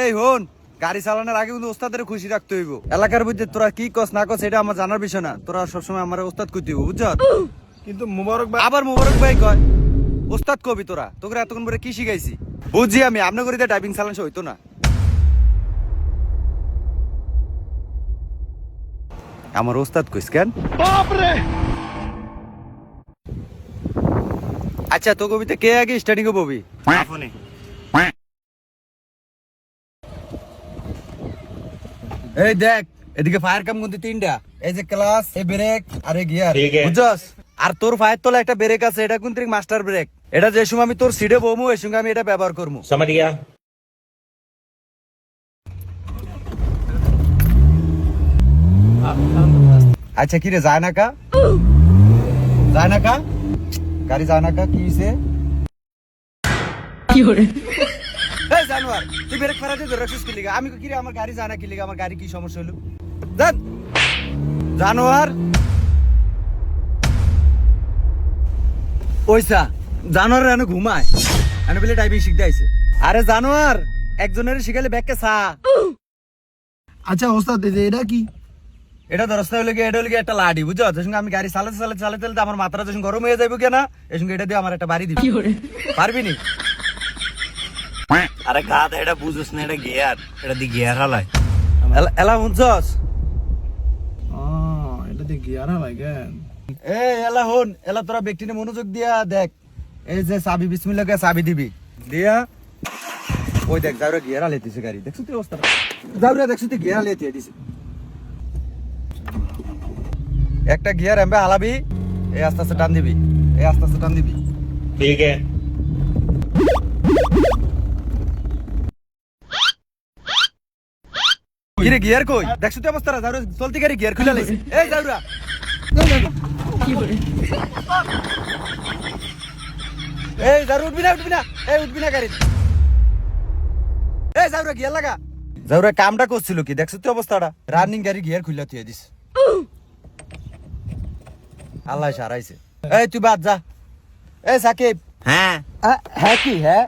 এই হন গাড়ি চালানোর আগে কিন্তু ওস্তাদের খুশি রাখতে হইব। এলাকার মধ্যে তোরা কি কস না কস এটা আমার জানার বিষয় না। তোরা সবসময় আমার ওস্তাদ কইতে হইব বুঝছ? কিন্তু মুবারক ভাই আবার মোবারক ভাই কয় ওস্তাদ কবি তোরা তোকে এতক্ষণ পরে কি শিখাইছি? বুঝছি আমি আপনার করে ড্রাইভিং চালান হইতো না। আমার ওস্তাদ কইস কেন? আচ্ছা তো কবিতা কে আগে স্টার্টিং ববি আপনি। এই দেখ এদিকে ফায়ার কাম কিন্তু তিনটা। এই যে ক্লাস এই ব্রেক আর এই গিয়ার বুঝছস? আর তোর ফায়ার তোলা একটা ব্রেক আছে এটা কিন্তু মাস্টার ব্রেক এটা যে সময় আমি তোর সিডে বমু এই সঙ্গে আমি এটা ব্যবহার করব আচ্ছা কি রে যায় না কা? যায় না কা? গাড়ি যায় না কা? কি হয়েছে কি হরে এই জানোয়ার তুই ব্রেক ফেরাতে ধরে রাখছিস কি লিগা আমি কি রে আমার গাড়ি যায় না কি লিগা আমার গাড়ি কি সমস্যা হলো? জান জানোয়ার। ওইসা জানোয়ার এনে ঘুমায়। এনে বলে ড্রাইভিং শিখতে আইছে। আরে জানোয়ার একজনের শিখালে ব্যাগকে সা। আচ্ছা ওস্তাদ এটা কি? এটা হলে গিয়ে এটা হলে একটা লাডি বুঝছ? তোর সঙ্গে আমি গাড়ি চালাতে চালাতে চালাতে চালাতে আমার মাথাটা যখন গরম হয়ে যাবে কেনা এর সঙ্গে এটা দিয়ে আমার একটা বাড়ি দিবি। পারবি নি? আরে গাদ এটা বুঝছ না এটা গিয়ার এটা দি গিয়ার হালাই এলা- এলা বুঝছস ও এটা দি গিয়ার লাগেন এ এলা হন এলা তোরা ব্যক্তিনে মনোযোগ দিয়া দেখ। এই যে চাবি বিসমিল্লাকে চাবি দিবি। দিয়া। ওই দেখ যাওরা গিয়ারা লেতিছে গাড়ি। দেখছ তুই অবস্থা? যাওরা দেখছ তুই গিয়ারা লেতিয়ে দিছে? একটা গিয়ার এমবে হালাবি এই আস্তে আস্তে টান দিবি এই আস্তে আস্তে টান দিবি। ठीक কিরে গিয়ার কই? দেখছ তুই অবস্থা যাওরা চলতি গাড়ি গিয়ার খুলে লাইছে। এই যাওরা এই যাওরা উঠবি না উঠবি না। এই উঠবি না গাড়ি এই যাওরা গিয়ার লাগা। যাওরা কামটা করছিল কি? দেখছ তুই অবস্থাটা রানিং গাড়ি গিয়ার খুলে তুই দিস আল্লাহ সারাইছে। এই তুই বাদ যা। এই সাকিব। হ্যাঁ। হ্যাঁ কি হ্যাঁ?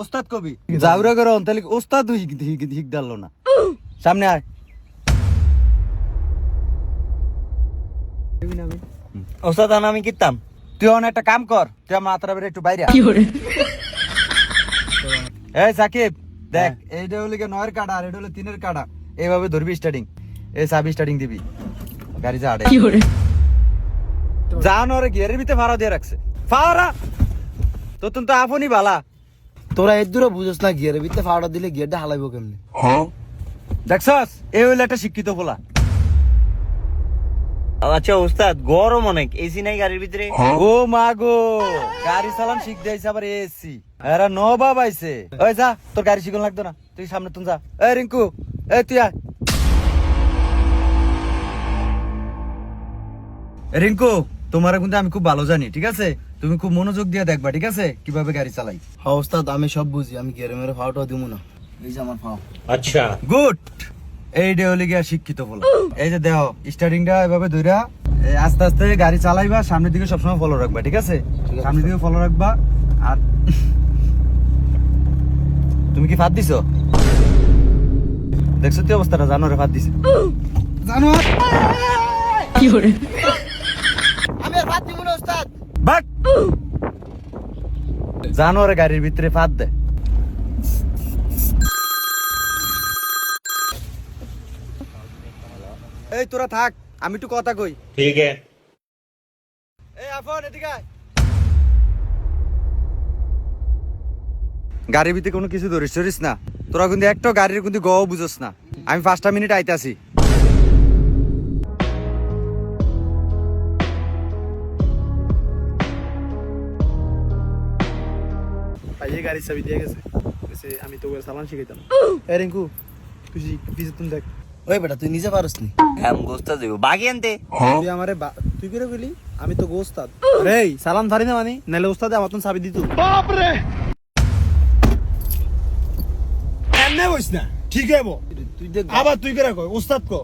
ওস্তাদ কবি। যাওরা করে অন্তলিক ওস্তাদ হিক হিক না সামনে আয়। ওস্তাদ আমি কিতাম। তুই অন একটা কাম কর তুই আমার মাথার উপরে একটু বাইরে। এই সাকিব দেখ এইটা হলো নয়ের কাটা আর এটা হলো তিনের কাটা। এইভাবে ধরবি স্টার্টিং এই সাবি স্টার্টিং দিবি। গাড়ি যা আড়ে যা নরে গিয়ারের ভিতরে ফাড়া দিয়ে রাখছে। ফাড়া তো তুমি তো আপনি বালা। তোরা এর দূরে বুঝছ না গিয়ারের ভিতরে ফাওয়াটা দিলে গিয়ারটা হালাইবো কেমনে? দেখছস? এই হইল একটা শিক্ষিত আচ্ছা ওস্তাদ গরম অনেক। এসি নাই গাড়ির ভিতরে? ও মা গো! গাড়ি চালান শিখ দিয়েছে আবার এসি এরা নবাব আইছে। ওই যা তোর গাড়ি শিখন লাগতো না। তুই সামনে তুই যা। এই রিঙ্কু এই তুই আয়। রিঙ্কু তোমার কিন্তু আমি খুব ভালো জানি ঠিক আছে? তুমি খুব মনোযোগ দিয়ে দেখবা ঠিক আছে? কীভাবে গাড়ি চালাই। হ্যাঁ ওস্তাদ আমি সব বুঝি। আমি গিয়ারে মেরে ফাওয়াটা দিব না। এই যে আমার পাও। আচ্ছা। গুড। এই শিক্ষিত বলো এই যে স্টার্টিংটা এভাবে ধইরা আস্তে আস্তে গাড়ি চালাইবা সামনের দিকে সবসময় ফলো রাখবা ঠিক আছে? সামনের দিকে ফলো রাখবা আর তুমি কি ফাঁদ দিছো? দেখছ অবস্থাটা? জানোরে ফাঁদ দিছে। কি করে আমি ফাঁদ দিব না ওস্তাদ বাট! জানোরে গাড়ির ভিতরে ফাঁদ দেয়। এই তোরা থাক আমি একটু কথা কই। ঠিক আছে। এই আফন এদিকে গাড়ির ভিতরে কোনো কিছু ধরিস ধরিস না। তোরা কিন্তু একটা গাড়ির কিন্তু গও বুঝোস না। আমি পাঁচটা মিনিট আইতাছি। পাইয়ে গাড়ির চাবি দিয়ে গেছে। আমি তো চালান শিখাইতাম। এ রিঙ্কু তুই দেখ। ওই বেটা তুই নিজে পারস নি হ্যাঁ গোস্তা দেব। বাগি আনতে? হ্যাঁ। তুই আমারে তুই বলি আমি তো গোস্তাদ। রে সালাম ধরি না নালে আমার সাবি দিত। বাপ রে এমনে বইস না ঠিক হইব। তুই দেখ। আবার তুই ওস্তাদ কো।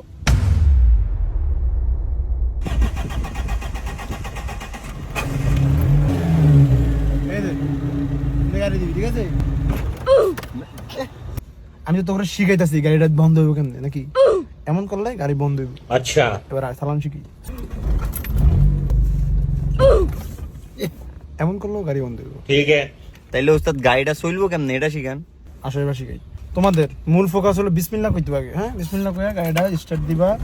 আমি তো তোমরা শিখাইতেছি গাড়িটা বন্ধ হইব কেন নাকি? এমন করলে গাড়ি বন্ধ হইব। আচ্ছা। এবার আর চালান শিখি। এমন করলেও গাড়ি বন্ধ হইব। ঠিক আছে। তাইলে ওস্তাদ গাড়িটা চলবো কেমনে? এটা শিখান। এবার শিখাই। তোমাদের মূল ফোকাস হলো বিসমিল্লাহ কইতে আগে হ্যাঁ? বিসমিল্লাহ কইয়া গাড়িটা স্টার্ট দিবা।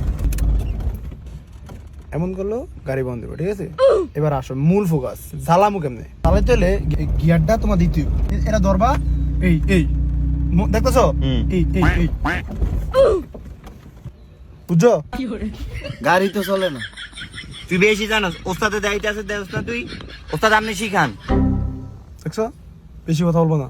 এমন করল গাড়ি বন্ধ হবে ঠিক আছে? এবার আসো মূল ফোকাস জ্বালামু কেমনে? চালাইতে হলে গি- গিয়ারটা তোমার দিতে হবে। এ- এটা ধরবা এই এই। দেখতেছো? এই এই এই। বুঝছ? গাড়ি তো চলে না। তুই বেশি জানোস ওস্তাদের দায়িত্ব আছে দে ওস্তাদ তুই? ওস্তাদ আপনি শিখান। দেখছ? বেশি কথা বলব না।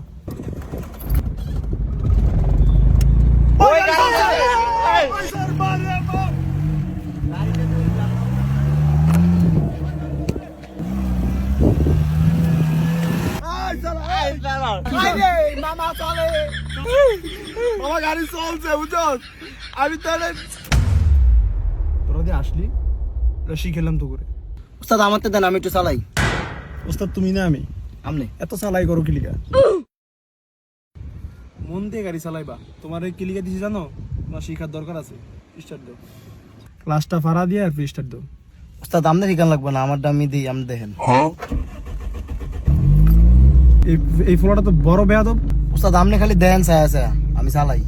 মামা গাড়ি চলছে বুঝছ? আমি তাহলে তোরা দিয়ে আসলি এটা শিখেলাম তো করে। ওস্তাদ আমার তো দেন আমি একটু চালাই। ওস্তাদ তুমি না আমি? আমনে এত চালাই করো কিলিকা মন দিয়ে গাড়ি চালাইবা। তোমার এই কিলিকা দিছি জানো? তোমার শিখার দরকার আছে। স্টার্ট দাও। ক্লাসটা ফাড়া দিয়ে আর স্টার্ট দাও। ওস্তাদ আমনে ঠিকান লাগবে না আমারটা আমি দিই আপনি দেখেন। এই এই ফোলাটা তো বড় বেয়া তো ওস্তাদ আমনে খালি দেন ছায়া ছায়া। আমি চালাই।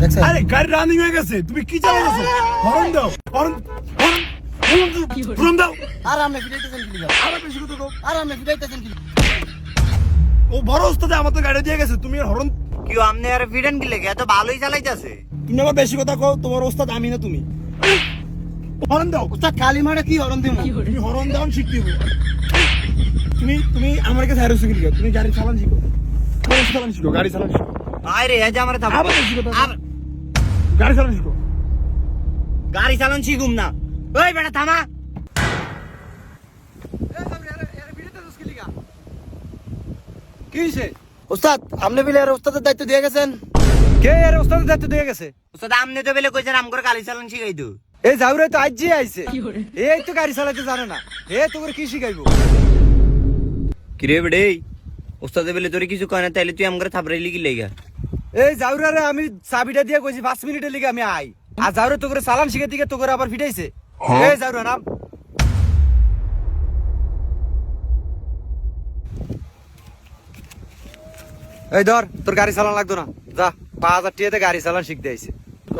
দেখছেন আরে গাড়ি রানিং হয়ে গেছে। তুমি কি চালাইছো হরন দাও হরন হরন আমনে কি লিগা আরে বেশি কথা দাও। আর আমনে ফিটাইতেছেন কি? ও বড় ওস্তাদে আমার গাড়ি দিয়ে গেছে। তুমি হরন কি আপনি আর ফিডেন কি লেগে এত ভালোই চালাইতেছে। তুমি আমার বেশি কথা কও তোমার ওস্তাদ আমি না তুমি। হরন দাও। ওস্তাদ কালিমাটা কি হরন দিমু তুমি হরন দাও শিখতে হবে তুমি তুমি আমার কাছে হারো শিখলি তুমি গাড়ি চালান শিখো। গাড়ি চালান শিখো গাড়ি চালান শিখো। আয় এই যে আমার। আবার গাড়ি চালান শিখো। গাড়ি চালান শিখুম না। ওই বেটা থামা। কি হইছে? ওস্তাদ আমনে বিলে আর ওস্তাদের দায়িত্ব দিয়ে গেছেন? কে এর ওস্তাদের দায়িত্ব দিয়ে গেছে? ওস্তাদ আপনি তো বেলে কইছেন আম করে গাড়ি চালান শিখাই তো এই জাউরে তো আজ আইছে। এই তো গাড়ি চালাতে জানে না। এ তোর কি শিখাইবো? কিরে বেড়ে ওস্তাদে বেলে তোরে কিছু কয় না তাইলে তুই আম করে থাপড়াই লিখি লেগা? এই জাউরারে আমি চাবিটা দিয়ে কইছি পাঁচ মিনিটের লিগে আমি আই। আর জাউরে তোকে সালাম শিখে দিকে তোকে আবার ফিটাইছে। এই জাউরা নাম এই ধর তোর গাড়ি চালান লাগতো না। যা পাঁচ হাজার টিয়াতে গাড়ি চালান শিখতে আইছে।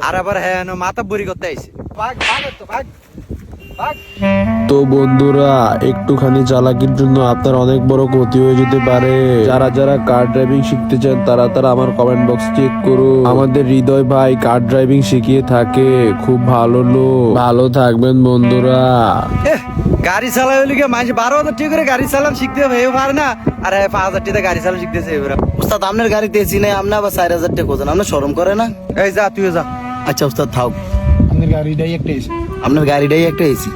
আর আবার হ্যাঁ মাথা বুড়ি করতে আইছে। ভাগ ভাগ তো, ভাগ ভাগ। তো বন্ধুরা একটুখানি চালাকির জন্য আপনার অনেক বড় ক্ষতি হয়ে যেতে পারে। যারা যারা কার ড্রাইভিং শিখতে চান তারা তারা আমার কমেন্ট বক্স চেক করুন। আমাদের হৃদয় ভাই কার ড্রাইভিং শিখিয়ে থাকে। খুব ভালো লোক। ভালো থাকবেন বন্ধুরা। গাড়ি চালাই হলে কি মানুষ বারো হাজার টাকা করে গাড়ি চালান শিখতে হবে? এও পারে না। আর হ্যাঁ, পাঁচ হাজার টাকা গাড়ি চালান শিখতেছে এবার। ওস্তাদ আপনার গাড়িতে এসি নাই আপনি আবার চার হাজার টাকা খোঁজেন। আপনার শরম করে না? এই যা তুইও যা। আচ্ছা উস্তাদ থাক। আপনার গাড়িটাই একটা এসি। আপনার গাড়িটাই একটা এসি।